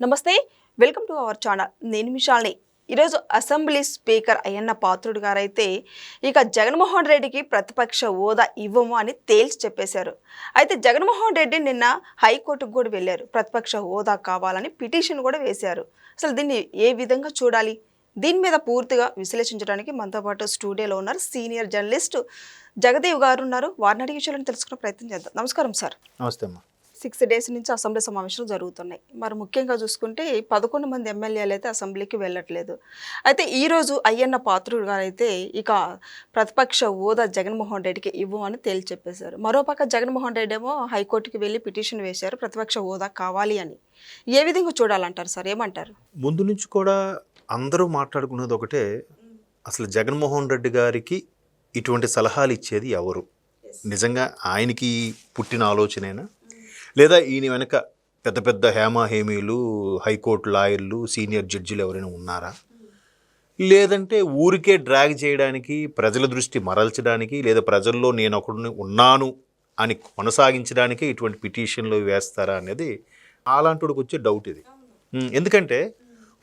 నమస్తే welcome to our channel. నేను మిషాల్ని ఈరోజు అసెంబ్లీ స్పీకర్ అయ్యన్న పాత్రుడు గారైతే ఇక జగన్మోహన్ రెడ్డికి ప్రతిపక్ష హోదా ఇవ్వము అని తేల్చి చెప్పేశారు. అయితే జగన్మోహన్ రెడ్డి నిన్న హైకోర్టుకు కూడా వెళ్ళారు. ప్రతిపక్ష హోదా కావాలని పిటిషన్ కూడా వేశారు. అసలు దీన్ని ఏ విధంగా చూడాలి? దీని మీద పూర్తిగా విశ్లేషించడానికి మనతో పాటు స్టూడియోలో ఉన్నారు సీనియర్ జర్నలిస్ట్ జగదేవ్ గారు ఉన్నారు. వారిని అడిగి విషయాలను తెలుసుకునే ప్రయత్నం చేద్దాం. నమస్కారం సార్. నమస్తే అమ్మా. సిక్స్ డేస్ నుంచి అసెంబ్లీ సమావేశాలు జరుగుతున్నాయి. మరి ముఖ్యంగా చూసుకుంటే పదకొండు మంది ఎమ్మెల్యేలు అయితే అసెంబ్లీకి వెళ్ళట్లేదు. అయితే ఈరోజు అయ్యన్న పాత్రుడు గారు అయితే ఇక ప్రతిపక్ష హోదా జగన్మోహన్ రెడ్డికి ఇవ్వమని తేల్చి చెప్పేశారు మరోపక్క జగన్మోహన్ రెడ్డి ఏమో హైకోర్టుకి వెళ్ళి పిటిషన్ వేశారు. ప్రతిపక్ష హోదా కావాలి అని. ఏ విధంగా చూడాలంటారు సార్? ఏమంటారు? ముందు నుంచి కూడా అందరూ మాట్లాడుకున్నది ఒకటే అసలు జగన్మోహన్ రెడ్డి గారికి ఇటువంటి సలహాలు ఇచ్చేది ఎవరు? నిజంగా ఆయనకి పుట్టిన ఆలోచనేనా? లేదా ఈయన వెనక పెద్ద పెద్ద హేమా హేమీలు హైకోర్టు లాయర్లు సీనియర్ జడ్జిలు ఎవరైనా ఉన్నారా? లేదంటే ఊరికే డ్రాగ్ చేయడానికి ప్రజల దృష్టి మరల్చడానికి లేదా ప్రజల్లో నేను ఒకడిని ఉన్నాను అని కొనసాగించడానికి ఇటువంటి పిటిషన్లు వేస్తారా అనేది అలాంటికి వచ్చే డౌట్ ఇది. ఎందుకంటే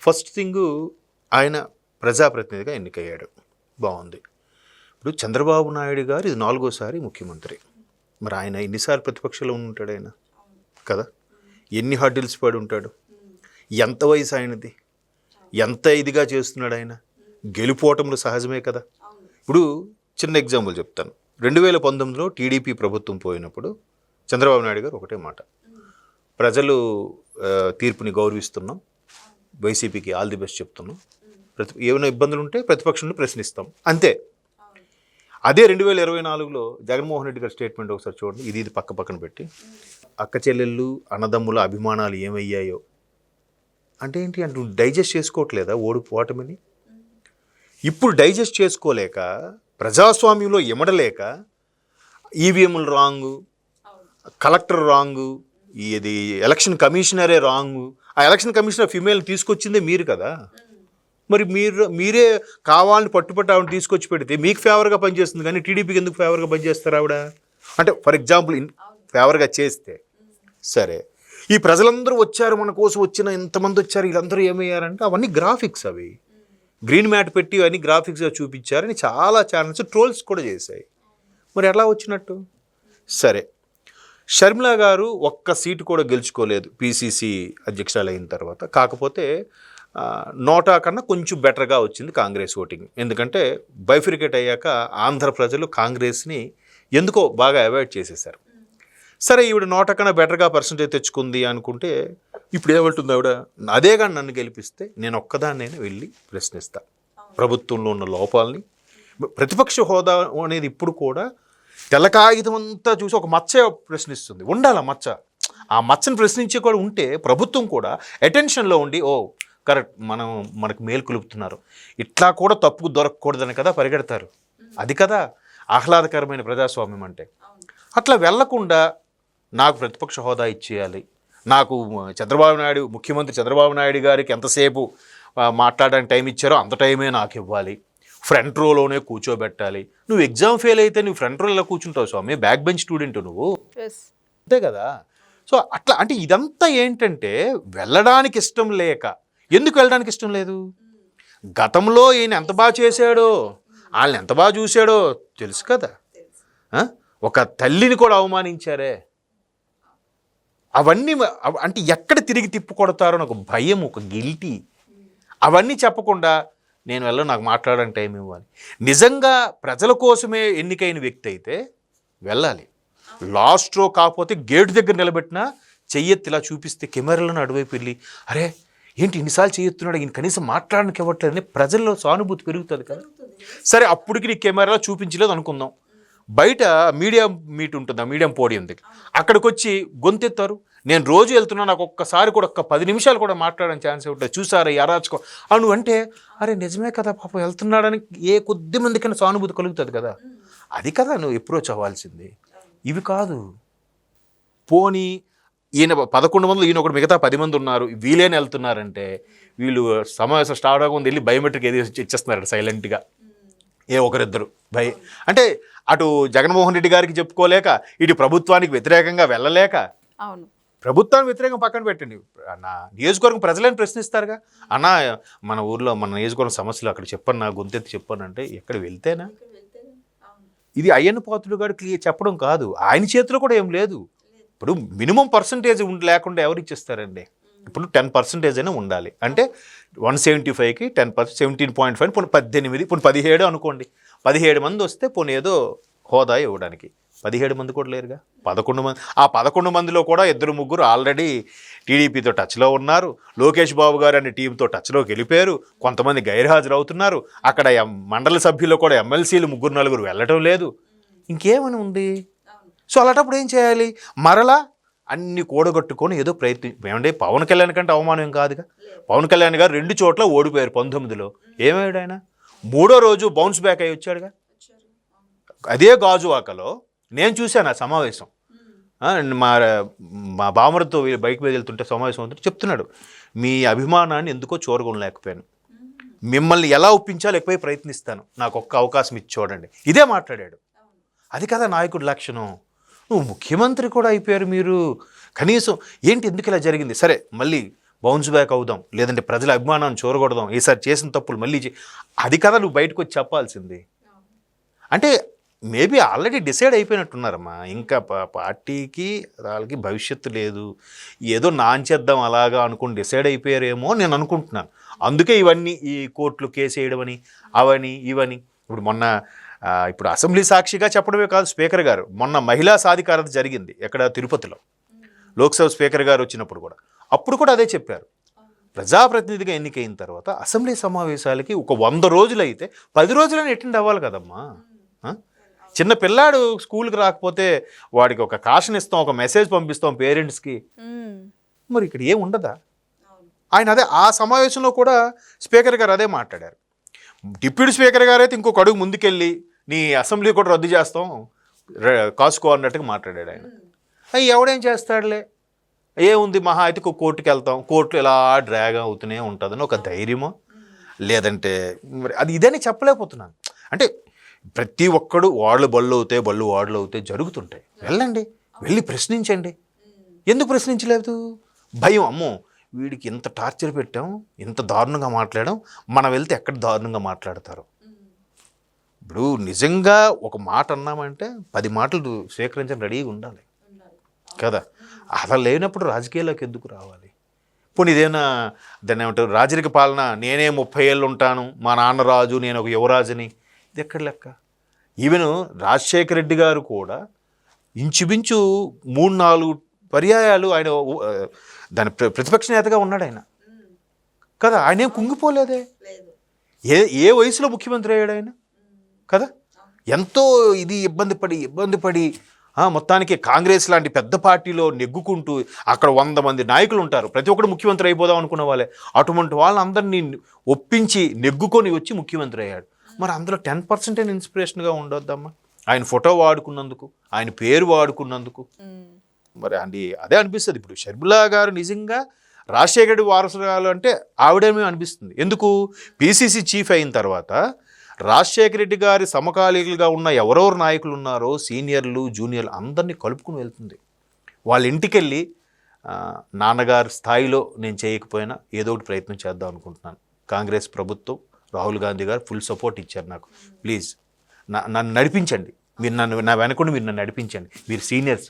ఫస్ట్ థింగ్ ఆయన ప్రజాప్రతినిధిగా ఎన్నికయ్యాడు. బాగుంది. ఇప్పుడు చంద్రబాబు నాయుడు గారు ఇది నాలుగోసారి ముఖ్యమంత్రి. మరి ఆయన ఎన్నిసార్లు ప్రతిపక్షంలో ఉంటాడు ఆయన? కదా? ఎన్ని హడ్డిల్స్ పడి ఉంటాడు ఎంత వయసు ఆయనది? ఎంత ఇదిగా చేస్తున్నాడు ఆయన? గెలుపోవటంలో సహజమే కదా? ఇప్పుడు చిన్న ఎగ్జాంపుల్ చెప్తాను. రెండు వేల పంతొమ్మిదిలో టీడీపీ ప్రభుత్వం పోయినప్పుడు చంద్రబాబు నాయుడు గారు ఒకటే మాట. ప్రజలు తీర్పుని గౌరవిస్తున్నాం. వైసీపీకి ఆల్ ది బెస్ట్ చెప్తున్నాం. ప్రతి ఏమైనా ఇబ్బందులు ఉంటే ప్రతిపక్షంలో ప్రశ్నిస్తాం. అంతే. అదే రెండు వేల ఇరవై నాలుగులో జగన్మోహన్ రెడ్డి గారి స్టేట్మెంట్ ఒకసారి చూడండి. ఇది ఇది పక్క పక్కన పెట్టి. అక్క చెల్లెళ్ళు అన్నదమ్ముల అభిమానాలు ఏమయ్యాయో? అంటే ఏంటి అంటే డైజెస్ట్ చేసుకోవట్లేదా ఓడి ఓటమిని? ఇప్పుడు డైజెస్ట్ చేసుకోలేక ప్రజాస్వామ్యంలో ఇమడలేక ఈవీఎంలు రాంగు కలెక్టర్ రాంగు ఇది ఎలక్షన్ కమిషనరే రాంగు ఆ ఎలక్షన్ కమిషనర్ ఫిమేల్ తీసుకొచ్చిందే మీరు కదా? మరి మీరు మీరే కావాలని పట్టుపట్టు ఆవిడ తీసుకొచ్చి పెడితే మీకు ఫేవర్గా పనిచేస్తుంది కానీ టీడీపీకి ఎందుకు ఫేవర్గా పనిచేస్తారు ఆవిడ? అంటే ఫర్ ఎగ్జాంపుల్ ఇన్ ఫేవర్గా చేస్తే సరే. ఈ ప్రజలందరూ వచ్చారు మన కోసం వచ్చిన ఇంతమంది వచ్చారు వీళ్ళందరూ ఏమయ్యారంటే అవన్నీ గ్రాఫిక్స్ అవి. గ్రీన్ మ్యాట్ పెట్టి అవన్నీ గ్రాఫిక్స్గా చూపించారని చాలా ఛానల్స్ ట్రోల్స్ కూడా చేశాయి. మరి ఎలా వచ్చినట్టు? సరే. షర్మిల గారు ఒక్క సీటు కూడా గెలుచుకోలేదు పీసీసీ అధ్యక్షురాలు అయిన తర్వాత. కాకపోతే నోటా కన్నా కొంచెం బెటర్గా వచ్చింది కాంగ్రెస్ ఓటింగ్. ఎందుకంటే బైఫిరికేట్ అయ్యాక ఆంధ్ర ప్రజలు కాంగ్రెస్ని ఎందుకో బాగా అవాయిడ్ చేసేసారు సరే ఈవిడ నోట కన్నా బెటర్గా పర్సంటేజ్ తెచ్చుకుంది అనుకుంటే ఇప్పుడు ఏమంటుంది ఆవిడ? అదే కానీ నన్ను గెలిపిస్తే నేను ఒక్కదాన్నైనా వెళ్ళి ప్రశ్నిస్తా. ప్రభుత్వంలో ఉన్న లోపాలని. ప్రతిపక్ష హోదా అనేది ఇప్పుడు కూడా తెల్ల కాగితం అంతా చూసి ఒక మచ్చ ప్రశ్నిస్తుంది. ఉండాలి మచ్చ? ఆ మచ్చను ప్రశ్నించే కూడా ఉంటే ప్రభుత్వం కూడా అటెన్షన్లో ఉండి ఓ కరెక్ట్ మనం మనకు మేలు కొలుపుతున్నారు. ఇట్లా కూడా తప్పు దొరకకూడదని కదా పరిగెడతారు. అది కదా ఆహ్లాదకరమైన ప్రజాస్వామ్యం అంటే. అట్లా వెళ్ళకుండా నాకు ప్రతిపక్ష హోదా ఇచ్చేయాలి. నాకు చంద్రబాబు నాయుడు ముఖ్యమంత్రి చంద్రబాబు నాయుడు గారికి ఎంతసేపు మాట్లాడడానికి టైం ఇచ్చారో అంత టైమే నాకు ఇవ్వాలి. ఫ్రంట్ రోలోనే కూర్చోబెట్టాలి. నువ్వు ఎగ్జామ్ ఫెయిల్ అయితే నువ్వు ఫ్రంట్ రోలో కూర్చుంటావు స్వామి? బ్యాక్ బెంచ్ స్టూడెంట్ నువ్వు. అంతే కదా. సో అట్లా అంటే ఇదంతా ఏంటంటే వెళ్ళడానికి ఇష్టం లేక ఎందుకు వెళ్ళడానికి ఇష్టం లేదు? గతంలో ఈయన ఎంత బాగా చేశాడో వాళ్ళని ఎంత బాగా చూశాడో తెలుసు కదా. ఒక తల్లిని కూడా అవమానించారే. అవన్నీ అంటే ఎక్కడ తిరిగి తిప్పు కొడతారో అని ఒక భయం ఒక గిల్టీ. అవన్నీ చెప్పకుండా నేను వెళ్ళ నాకు మాట్లాడడానికి టైం ఇవ్వాలి. నిజంగా ప్రజల కోసమే ఎన్నికైన వ్యక్తి అయితే వెళ్ళాలి. లాస్ట్ రో కాకపోతే గేటు దగ్గర నిలబెట్టినా చెయ్యెత్తి ఇలా చూపిస్తే కెమెరాలను అటువైపు వెళ్ళి అరే ఏంటి ఇన్నిసార్లు చేయొత్తున్నాడు? ఈయన కనీసం మాట్లాడడానికి ఇవ్వట్లేదని ప్రజల్లో సానుభూతి పెరుగుతుంది కదా. సరే అప్పటికి నీ కెమెరా చూపించలేదు అనుకుందాం. బయట మీడియా మీట్ ఉంటుంది? ఆ మీడియం పోడియం దగ్గర. అక్కడికి వచ్చి గొంతెత్తారు. నేను రోజు వెళ్తున్నా నాకు ఒక్కసారి కూడా ఒక్క పది నిమిషాలు కూడా మాట్లాడడానికి ఛాన్స్ ఉంటుంది చూసారా అరాచకం అను అంటే అరే నిజమే కదా పాపం వెళ్తున్నాడని ఏ కొద్ది మందికైనా సానుభూతి కలుగుతుంది కదా. అది కదా నువ్వు అప్రోచ్ అవ్వాల్సింది. ఇవి కాదు. పోనీ ఈయన పదకొండు మంది ఈయన ఒకటి మిగతా పది మంది ఉన్నారు. వీలేని వెళ్తున్నారంటే వీళ్ళు సమావేశం స్టార్ట్ అవ్వకుండా వెళ్ళి బయోమెట్రిక్ ఏది ఇచ్చేస్తున్నారు సైలెంట్గా. ఏ ఒకరిద్దరు. భయ అంటే అటు జగన్మోహన్ రెడ్డి గారికి చెప్పుకోలేక ఇటు ప్రభుత్వానికి వ్యతిరేకంగా వెళ్ళలేక అవును. ప్రభుత్వాన్ని వ్యతిరేకం పక్కన పెట్టండి. నా నియోజకవర్గం ప్రజలను ప్రశ్నిస్తారుగా? అన్న మన ఊర్లో మన నియోజకవర్గం సమస్యలు అక్కడ చెప్పను నా గొంతెత్తి చెప్పను అంటే ఎక్కడ వెళ్తేనా? ఇది అయ్యన్న పాత్రుడు గారు క్లియర్ చెప్పడం కాదు. ఆయన చేతిలో కూడా ఏం లేదు. ఇప్పుడు మినిమం పర్సంటేజ్ లేకుండా ఎవరు ఇచ్చేస్తారండి? ఇప్పుడు టెన్ పర్సెంటేజ్ అయినా ఉండాలి. అంటే వన్ సెవెంటీ ఫైవ్కి ten percent seventeen point five పోనీ పద్దెనిమిది పోనీ పదిహేడు అనుకోండి. పదిహేడు మంది వస్తే పోనీ ఏదో హోదా ఇవ్వడానికి. పదిహేడు మంది కూడా లేరుగా? పదకొండు మంది ఆ పదకొండు మందిలో కూడా ఇద్దరు ముగ్గురు ఆల్రెడీ టీడీపీతో టచ్లో ఉన్నారు. లోకేష్ బాబు గారు అనే టీంతో టచ్లోకి వెళ్ళిపోయారు. కొంతమంది గైర్హాజరు అవుతున్నారు అక్కడ మండల సభ్యులు కూడా ఎమ్మెల్సీలు ముగ్గురు నలుగురు వెళ్ళటం లేదు. ఇంకేమని ఉంది? సో అలాంటప్పుడు ఏం చేయాలి? మరలా అన్ని కూడగట్టుకొని ఏదో ప్రయత్నం ఏమంటే పవన్ కళ్యాణ్ కంటే అవమానం కాదుగా? పవన్ కళ్యాణ్ గారు రెండు చోట్ల ఓడిపోయారు పంతొమ్మిదిలో. ఏమయ్యాడు ఆయన? మూడో రోజు బౌన్స్ బ్యాక్ అయ్యి వచ్చాడుగా? అదే గాజువాకలో నేను చూశాను ఆ సమావేశం. మా మా బామర్తో బైక్ మీద వెళ్తుంటే సమావేశం అవుతుంటే చెప్తున్నాడు మీ అభిమానాన్ని ఎందుకో చూరగొనలేకపోయాను. మిమ్మల్ని ఎలా ఒప్పించాలో ఎక్కువ ప్రయత్నిస్తాను. నాకు ఒక్క అవకాశం ఇచ్చి చూడండి. ఇదే మాట్లాడాడు. అది కదా నాయకుడి లక్షణం. నువ్వు ముఖ్యమంత్రి కూడా అయిపోయారు మీరు. కనీసం ఏంటి ఎందుకు ఇలా జరిగింది? సరే మళ్ళీ బౌన్స్ బ్యాక్ అవుదాం లేదంటే ప్రజల అభిమానాన్ని చూరగొడదాం ఈసారి చేసిన తప్పులు మళ్ళీ చే- అది కదా నువ్వు బయటకు వచ్చి చెప్పాల్సింది. అంటే మేబీ ఆల్రెడీ డిసైడ్ అయిపోయినట్టున్నారమ్మా. ఇంకా పార్టీకి వాళ్ళకి భవిష్యత్తు లేదు. ఏదో నాంచేద్దాం అలాగా అనుకుని డిసైడ్ అయిపోయారేమో నేను అనుకుంటున్నాను. అందుకే ఇవన్నీ ఈ కోర్టులు కేసు వేయడమని అవని ఇవని. ఇప్పుడు మొన్న ఇప్పుడు అసెంబ్లీ సాక్షిగా చెప్పడమే కాదు స్పీకర్ గారు. మొన్న మహిళా సాధికారత జరిగింది ఎక్కడ తిరుపతిలో. లోక్సభ స్పీకర్ గారు వచ్చినప్పుడు కూడా. అప్పుడు కూడా అదే చెప్పారు. ప్రజాప్రతినిధిగా ఎన్నికైన తర్వాత అసెంబ్లీ సమావేశాలకి ఒక వంద రోజులు అయితే పది రోజులని అటెండ్ అవ్వాలి కదమ్మా? చిన్న పిల్లాడు స్కూల్కి రాకపోతే వాడికి ఒక కాషన్ ఇస్తాం ఒక మెసేజ్ పంపిస్తాం పేరెంట్స్కి. మరి ఇక్కడ ఏం ఉండదా? ఆయన అదే ఆ సమావేశంలో కూడా స్పీకర్ గారు అదే మాట్లాడారు. డిప్యూటీ స్పీకర్ గారు అయితే ఇంకొక అడుగు ముందుకెళ్ళి నీ అసెంబ్లీ కూడా రద్దు చేస్తాం. కాసుకో అన్నట్టుగా మాట్లాడాడు ఆయన. అయ్యి ఎవడేం చేస్తాడులే? ఏముంది మహా? అయితే ఒక కోర్టుకి వెళ్తాం. కోర్టులో ఇలా డ్రాగ్ అవుతూనే ఉంటుందని ఒక ధైర్యమో? లేదంటే మరి అది ఇదని చెప్పలేకపోతున్నాను. అంటే ప్రతి ఒక్కడు వాళ్ళు బళ్ళు అవుతాయి బళ్ళు వాడులు అవుతాయి జరుగుతుంటాయి. వెళ్ళండి. వెళ్ళి ప్రశ్నించండి. ఎందుకు ప్రశ్నించలేదు? భయం. అమ్మో! వీడికి ఇంత టార్చర్ పెట్టాం ఇంత దారుణంగా మాట్లాడాం. మనం వెళ్తే ఎక్కడ దారుణంగా మాట్లాడతారు? ఇప్పుడు నిజంగా ఒక మాట అన్నామంటే పది మాటలు స్వీకరించడం రెడీగా ఉండాలి. కదా? అలా లేనప్పుడు రాజకీయాల్లోకి ఎందుకు రావాలి? పోనీ ఇదేనా దాన్ని ఏమంటారు? రాజరిక పాలన నేనే ముప్పై ఏళ్ళు ఉంటాను మా నాన్న రాజు నేను ఒక యువరాజుని. ఇది ఎక్కడ లెక్క? ఈవెన్ రాజశేఖర రెడ్డి గారు కూడా ఇంచుమించు మూడు నాలుగు పర్యాయాలు ఆయన దాని ప్ర- ప్రతిపక్ష నేతగా ఉన్నాడు ఆయన. కదా? ఆయన ఏం కుంగిపోలేదే ఏ ఏ వయసులో ముఖ్యమంత్రి అయ్యాడు ఆయన? కదా? ఎంతో ఇది ఇబ్బంది పడి ఇబ్బంది పడి ఆ, మొత్తానికి కాంగ్రెస్ లాంటి పెద్ద పార్టీలో నెగ్గుకుంటూ అక్కడ వంద మంది నాయకులు ఉంటారు. ప్రతి ఒక్కరు ముఖ్యమంత్రి అయిపోదాం అనుకున్న వాళ్ళే. అటువంటి వాళ్ళందరినీ ఒప్పించి నెగ్గుకొని వచ్చి ముఖ్యమంత్రి అయ్యాడు. మరి అందులో టెన్ పర్సెంటే ఇన్స్పిరేషన్గా ఉండొద్దమ్మా. ఆయన ఫోటో వాడుకున్నందుకు ఆయన పేరు వాడుకున్నందుకు. మరి అండి అదే అనిపిస్తుంది. ఇప్పుడు షర్మిలా గారు నిజంగా రాజశేఖర వారసురాలు అంటే ఆవిడేమీ అనిపిస్తుంది. ఎందుకు? పిసిసి చీఫ్ అయిన తర్వాత రాజశేఖర రెడ్డి గారి సమకాలీకులుగా ఉన్న ఎవరెవరు నాయకులు ఉన్నారో సీనియర్లు జూనియర్లు అందరినీ కలుపుకుని వెళ్తుంది. వాళ్ళ ఇంటికి వెళ్ళి నాన్నగారి స్థాయిలో నేను చేయకపోయినా ఏదో ఒకటి ప్రయత్నం చేద్దాం అనుకుంటున్నాను. కాంగ్రెస్ ప్రభుత్వం రాహుల్ గాంధీ గారు ఫుల్ సపోర్ట్ ఇచ్చారు నాకు. ప్లీజ్ నా నన్ను నడిపించండి. మీరు నన్ను నా వెనకుండా మీరు నన్ను నడిపించండి. మీరు సీనియర్స్.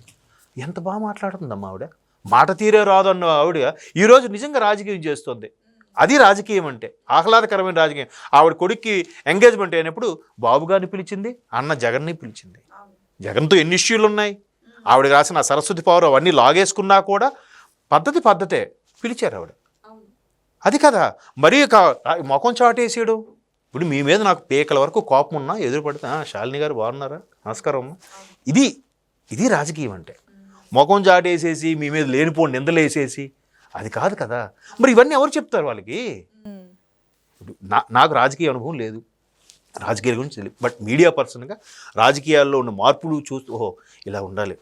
ఎంత బాగా మాట్లాడుతుందమ్మా ఆవిడ? మాట తీరే రాదు అన్న ఆవిడ ఈరోజు నిజంగా రాజకీయం చేస్తుంది. అది రాజకీయం అంటే ఆహ్లాదకరమైన రాజకీయం. ఆవిడ కొడుక్కి ఎంగేజ్మెంట్ అయినప్పుడు బాబు గారిని పిలిచింది అన్న జగన్ని పిలిచింది. జగన్తో ఎన్ని ఇష్యూలు ఉన్నాయి? ఆవిడ రాసిన సరస్వతి పవర్ అవన్నీ లాగేసుకున్నా కూడా పద్ధతి పద్ధతే పిలిచారు ఆవిడ. అది కదా. మరీ ముఖం చాటేసాడు. ఇప్పుడు మీ మీద నాకు పేకల వరకు కోపం ఉన్నా ఎదురుపడితే "ఆ, శాలిని గారు బాగున్నారా? నమస్కారం అమ్మా. ఇది ఇది రాజకీయం అంటే. ముఖం చాటేసేసి మీ మీద లేనిపోని నిందలేసేసి అది కాదు కదా. మరి ఇవన్నీ ఎవరు చెప్తారు వాళ్ళకి? నా నాకు రాజకీయ అనుభవం లేదు. రాజకీయాల గురించి తెలియదు బట్ మీడియా పర్సన్గా రాజకీయాల్లో ఉన్న మార్పులు చూస్తూ ఓహో ఇలా ఉండాలి.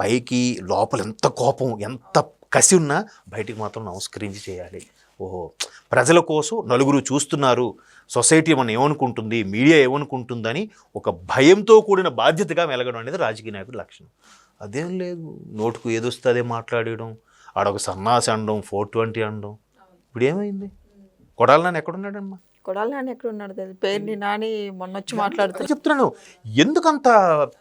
పైకి లోపల ఎంత కోపం ఎంత కసి ఉన్నా బయటికి మాత్రం నమస్కరించి చేయాలి. ఓహో ప్రజల కోసం నలుగురు చూస్తున్నారు. సొసైటీ మనం ఏమనుకుంటుంది? మీడియా ఏమనుకుంటుందని ఒక భయంతో కూడిన బాధ్యతగా మెలగడం అనేది రాజకీయ నాయకుడి లక్షణం. అదేం లేదు. నోటుకు ఏదొస్తే అదే మాట్లాడడం ఆడొక సన్నాసి అనడం ఫోర్ ట్వంటీ అనడం ఇప్పుడు ఏమైంది కొడాలి నాన్న ఎక్కడున్నాడమ్మా? కొడాలి నాని ఎక్కడ ఉన్నాడు తెలియదు పేరుని నాని మొన్న వచ్చి మాట్లాడుతున్నారు చెప్తున్నాను. ఎందుకంత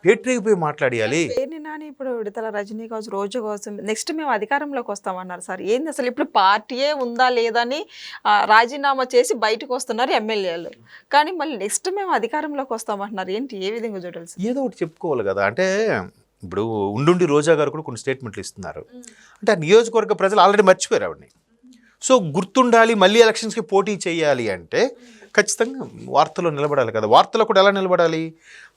పేటరేగిపోయి మాట్లాడియాలి? పేరుని నాని ఇప్పుడు విడతల రజనీ కావచ్చు రోజు కోసం. నెక్స్ట్ మేము అధికారంలోకి వస్తామన్నారు సార్. ఏంది అసలు ఇప్పుడు పార్టీయే ఉందా లేదని రాజీనామా చేసి బయటకు వస్తున్నారు ఎమ్మెల్యేలు. కానీ మళ్ళీ నెక్స్ట్ మేము అధికారంలోకి వస్తామంటున్నారు ఏంటి? ఏ విధంగా చూడాలి ఏదో ఒకటి చెప్పుకోవాలి కదా. అంటే ఇప్పుడు ఉండుండి రోజా గారు కూడా కొన్ని స్టేట్మెంట్లు ఇస్తున్నారు. అంటే ఆ నియోజకవర్గ ప్రజలు ఆల్రెడీ మర్చిపోయారు ఆవిడని సో గుర్తుండాలి మళ్ళీ ఎలక్షన్స్కి పోటీ చేయాలి అంటే ఖచ్చితంగా వార్తలో నిలబడాలి కదా. వార్తలో కూడా ఎలా నిలబడాలి?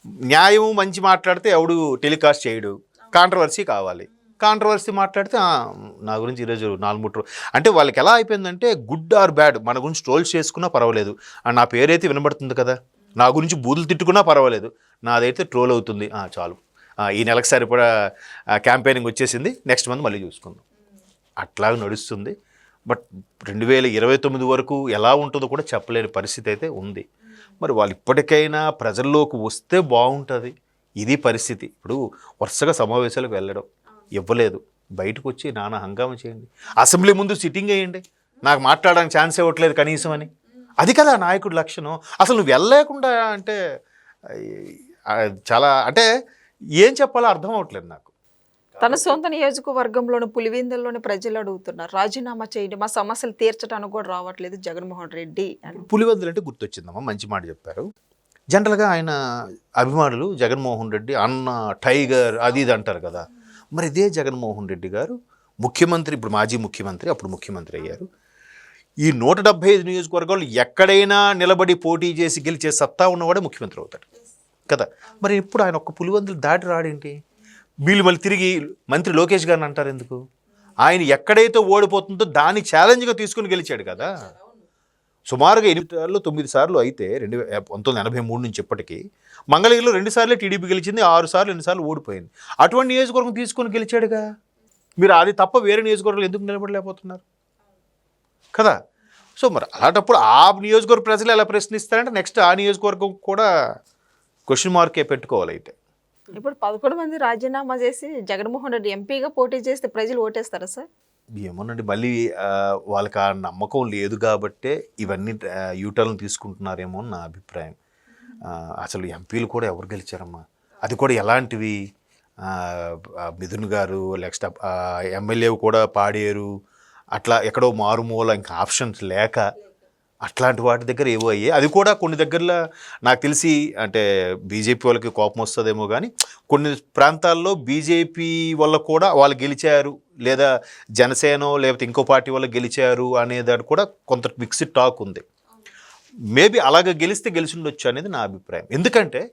న్యాయం మంచి మాట్లాడితే ఎవడు టెలికాస్ట్ చేయడు. కాంట్రవర్సీ కావాలి. కాంట్రవర్సీ మాట్లాడితే "ఆ, నా గురించి ఈరోజు నాలుగు మూడు రో-" అంటే వాళ్ళకి ఎలా అయిపోయిందంటే గుడ్ ఆర్ బ్యాడ్ మన గురించి ట్రోల్స్ చేసుకున్నా పర్వాలేదు. నా పేరైతే వినబడుతుంది కదా. నా గురించి బూతులు తిట్టుకున్నా పర్వాలేదు. నాదైతే ట్రోల్ అవుతుంది. చాలు. ఈ నెలకు సరిపడా క్యాంపెయినింగ్ వచ్చేసింది. నెక్స్ట్ మంత్ మళ్ళీ చూసుకుందాం. అట్లాగా నడుస్తుంది. బట్ రెండు వేల ఇరవై తొమ్మిది వరకు ఎలా ఉంటుందో కూడా చెప్పలేని పరిస్థితి అయితే ఉంది. మరి వాళ్ళు ఇప్పటికైనా ప్రజల్లోకి వస్తే బాగుంటుంది. ఇది పరిస్థితి. ఇప్పుడు వరుసగా సమావేశాలకు వెళ్ళడం ఇవ్వలేదు. బయటకు వచ్చి నానా హంగామా చేయండి. అసెంబ్లీ ముందు సిట్టింగ్ వేయండి. నాకు మాట్లాడడానికి ఛాన్స్ ఇవ్వట్లేదు కనీసం అని. అది కదా నాయకుడి లక్షణం. అసలు నువ్వు వెళ్ళలేకుండా అంటే చాలా అంటే ఏం చెప్పాలో అర్థం అవ్వట్లేదు నాకు. తన సొంత నియోజకవర్గంలోని పులివెందుల్లోని ప్రజలు అడుగుతున్నారు రాజీనామా చేయండి మా సమస్యలు తీర్చడానికి కూడా రావట్లేదు జగన్మోహన్ రెడ్డి పులివెందులు అంటే గుర్తొచ్చిందమ్మా మంచి మాట చెప్పారు. జనరల్గా ఆయన అభిమానులు జగన్మోహన్ రెడ్డి అన్న టైగర్ అది ఇది అంటారు కదా. మరి ఇదే జగన్మోహన్ రెడ్డి గారు ముఖ్యమంత్రి ఇప్పుడు మాజీ ముఖ్యమంత్రి అప్పుడు ముఖ్యమంత్రి అయ్యారు. ఈ నూట డెబ్బై ఐదు నియోజకవర్గాలు ఎక్కడైనా నిలబడి పోటీ చేసి గెలిచే సత్తా ఉన్నవాడే ముఖ్యమంత్రి అవుతాడు. కదా? మరి ఇప్పుడు ఆయన ఒక్క పులివందులు దాటి రాడేంటి? వీళ్ళు మళ్ళీ తిరిగి మంత్రి లోకేష్ గారిని అంటారు ఎందుకు? ఆయన ఎక్కడైతే ఓడిపోతుందో దాన్ని ఛాలెంజ్గా తీసుకుని గెలిచాడు కదా? సుమారుగా ఎనిమిది సార్లు తొమ్మిది సార్లు అయితే రెండు పంతొమ్మిది ఎనభై మూడు నుంచి ఇప్పటికీ మంగళగిరిలో రెండుసార్లు టీడీపీ గెలిచింది ఆరు సార్లు ఎన్ని సార్లు ఓడిపోయింది. అటువంటి నియోజకవర్గం తీసుకొని గెలిచాడుగా? మీరు అది తప్ప వేరే నియోజకవర్గాలు ఎందుకు నిలబడలేకపోతున్నారు? కదా? సో మరి అలాంటప్పుడు ఆ నియోజకవర్గ ప్రజలు ఎలా ప్రశ్నిస్తారంటే నెక్స్ట్ ఆ నియోజకవర్గం కూడా క్వశ్చన్ మార్కే పెట్టుకోవాలి అయితే. ఇప్పుడు పదకొండు మంది రాజీనామా చేసి జగన్మోహన్ రెడ్డి ఎంపీగా పోటీ చేస్తే ప్రజలు ఓటేస్తారా సార్? ఏమోనండి మళ్ళీ వాళ్ళకి ఆ నమ్మకం లేదు కాబట్టే ఇవన్నీ యూటర్న్ తీసుకుంటున్నారేమో అని నా అభిప్రాయం. అసలు ఎంపీలు కూడా ఎవరు గెలిచారమ్మా? అది కూడా ఎలాంటివి? మిథున్ గారు నెక్స్ట్ ఎమ్మెల్యే కూడా పాడేరు. అట్లా ఎక్కడో మారుమూల ఇంకా ఆప్షన్స్ లేక అట్లాంటి వాటి దగ్గర ఏవో అయ్యాయి. అది కూడా కొన్ని దగ్గరలో నాకు తెలిసి అంటే బీజేపీ వాళ్ళకి కోపం వస్తుందేమో కానీ కొన్ని ప్రాంతాల్లో బీజేపీ వల్ల కూడా వాళ్ళు గెలిచారు లేదా జనసేన లేకపోతే ఇంకో పార్టీ వల్ల గెలిచారు అనేదాన్ని కూడా కొంత మిక్స్డ్ టాక్ ఉంది. మేబీ అలాగ గెలిస్తే గెలిచిండొచ్చు అనేది నా అభిప్రాయం. ఎందుకంటే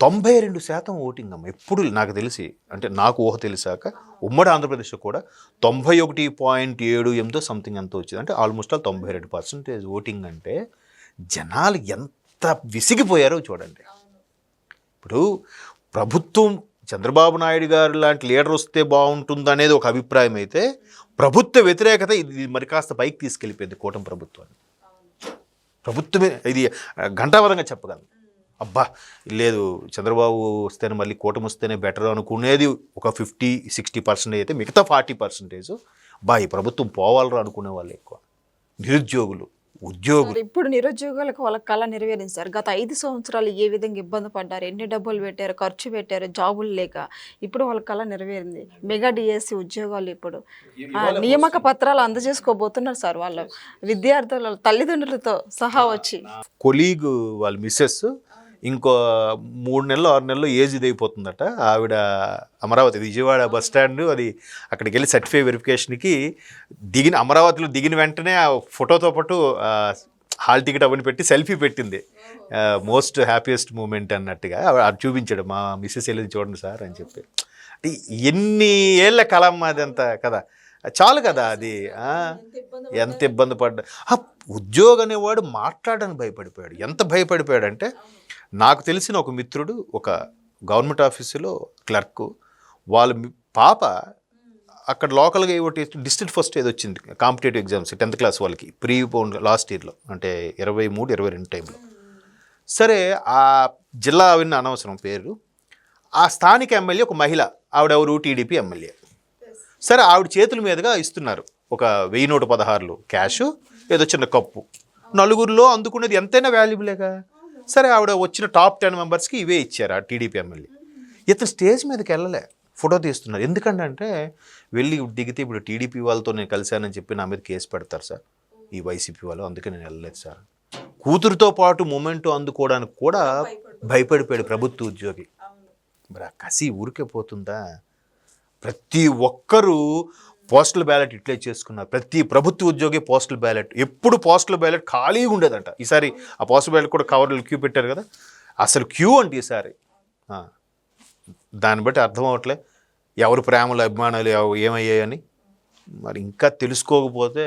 తొంభై రెండు శాతం ఓటింగ్ అమ్మ ఎప్పుడు నాకు తెలిసి అంటే నాకు ఊహ తెలిసాక ఉమ్మడి ఆంధ్రప్రదేశ్ కూడా తొంభై ఒకటి పాయింట్ ఏడు ఎనిమిదో సంథింగ్ ఎంతో వచ్చింది. అంటే ఆల్మోస్ట్ ఆల్ తొంభై రెండు పర్సెంటేజ్ ఓటింగ్ అంటే జనాలు ఎంత విసిగిపోయారో చూడండి. ఇప్పుడు ప్రభుత్వం చంద్రబాబు నాయుడు గారు లాంటి లీడర్ వస్తే బాగుంటుంది అనేది ఒక అభిప్రాయం అయితే ప్రభుత్వ వ్యతిరేకత ఇది మరి కాస్త పైకి తీసుకెళ్ళిపోయింది కూటమి ప్రభుత్వాన్ని. ప్రభుత్వమే ఇది ఆ, చెప్పగలను. అబ్బా లేదు చంద్రబాబు వస్తేనే మళ్ళీ కూటమి వస్తేనే బెటర్ అనుకునేది ఒక ఫిఫ్టీ సిక్స్టీ పర్సెంటేజ్ అయితే మిగతా ఫార్టీ పర్సెంటేజ్ బా ఈ ప్రభుత్వం పోవాలరా అనుకునే వాళ్ళు ఎక్కువ నిరుద్యోగులు ఉద్యోగులు ఇప్పుడు నిరుద్యోగులకు వాళ్ళ కళ నెరవేరించారు గత ఐదు సంవత్సరాలు ఏ విధంగా ఇబ్బంది పడ్డారు ఎన్ని డబ్బులు పెట్టారు ఖర్చు పెట్టారు జాబులు లేక ఇప్పుడు వాళ్ళ కళ నెరవేరింది మెగా డిఎస్సి ఉద్యోగాలు ఇప్పుడు నియామక పత్రాలు అందజేసుకోబోతున్నారు సార్ వాళ్ళు విద్యార్థుల తల్లిదండ్రులతో సహా వచ్చి కొలీగ్ వాళ్ళ మిస్సెస్ ఇంకో మూడు నెలలు ఆరు నెలలు ఏజ్ ఇది అయిపోతుందట. ఆవిడ అమరావతి విజయవాడ బస్ స్టాండ్ అది అక్కడికి వెళ్ళి సర్టిఫై వెరిఫికేషన్కి దిగిన అమరావతిలో దిగిన వెంటనే ఆ ఫోటోతో పాటు హాల్ టికెట్ అవన్నీ పెట్టి సెల్ఫీ పెట్టింది. మోస్ట్ హ్యాపీయెస్ట్ మూమెంట్ అన్నట్టుగా. అది చూపించాడు మా మిస్సెస్ వెళ్ళి చూడండి సార్ అని చెప్పి. అంటే ఎన్ని ఏళ్ళ కలం అదంతా కదా. చాలు కదా అది ఎంత ఇబ్బంది పడ్డా ఉద్యోగం అనేవాడు మాట్లాడడానికి భయపడిపోయాడు. ఎంత భయపడిపోయాడు అంటే నాకు తెలిసిన ఒక మిత్రుడు ఒక గవర్నమెంట్ ఆఫీసులో క్లర్క్ వాళ్ళ పాప అక్కడ లోకల్గా ఒకటి డిస్ట్రిక్ట్ ఫస్ట్ ఏదో వచ్చింది కాంపిటేటివ్ ఎగ్జామ్స్ టెన్త్ క్లాస్ వాళ్ళకి ప్రీ బౌండ్ లాస్ట్ ఇయర్లో అంటే ఇరవై మూడు ఇరవై రెండు టైంలో. సరే ఆ జిల్లా విన్న అనవసరం పేరు ఆ స్థానిక ఎమ్మెల్యే ఒక మహిళ ఆవిడెవరు? TDP MLA. సరే ఆవిడ చేతుల మీదుగా ఇస్తున్నారు ఒక వెయ్యి నూట పదహారులు క్యాష్ ఏదో చిన్న కప్పు. నలుగురిలో అందుకునేది ఎంతైనా వాల్యుబులేగా? సరే ఆవిడ వచ్చిన టాప్ టెన్ మెంబర్స్కి ఇవే ఇచ్చారు ఆ టీడీపీ ఎమ్మెల్యే. ఇతను స్టేజ్ మీదకి వెళ్ళలే ఫోటో తీస్తున్నారు. ఎందుకంటే వెళ్ళి దిగితే ఇప్పుడు టీడీపీ వాళ్ళతో నేను కలిశానని చెప్పి నా మీద కేసు పెడతారు సార్. ఈ వైసీపీ వాళ్ళు అందుకే నేను వెళ్ళలేదు సార్. కూతురుతో పాటు మూమెంట్ అందుకోవడానికి కూడా భయపడిపోయాడు ప్రభుత్వ ఉద్యోగి. మరి ఆ కసి ఊరికే పోతుందా? ప్రతి ఒక్కరూ పోస్టల్ బ్యాలెట్ ఇట్లే చేసుకున్నారు. ప్రతి ప్రభుత్వ ఉద్యోగి పోస్టల్ బ్యాలెట్. ఎప్పుడు పోస్టల్ బ్యాలెట్ ఖాళీగా ఉండేదంట. ఈసారి ఆ పోస్టల్ బ్యాలెట్ కూడా కవర్లు క్యూ పెట్టారు కదా. అసలు క్యూ అంటే ఈసారి. దాన్ని బట్టి అర్థం అవట్లే ఎవరు ప్రేమలు అభిమానాలు ఏమయ్యాయని మరి ఇంకా తెలుసుకోకపోతే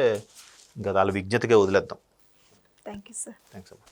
ఇంకా వాళ్ళ విజ్ఞతగా వదిలేద్దాం. థ్యాంక్ యూ సార్ థ్యాంక్స్ అమ్మా.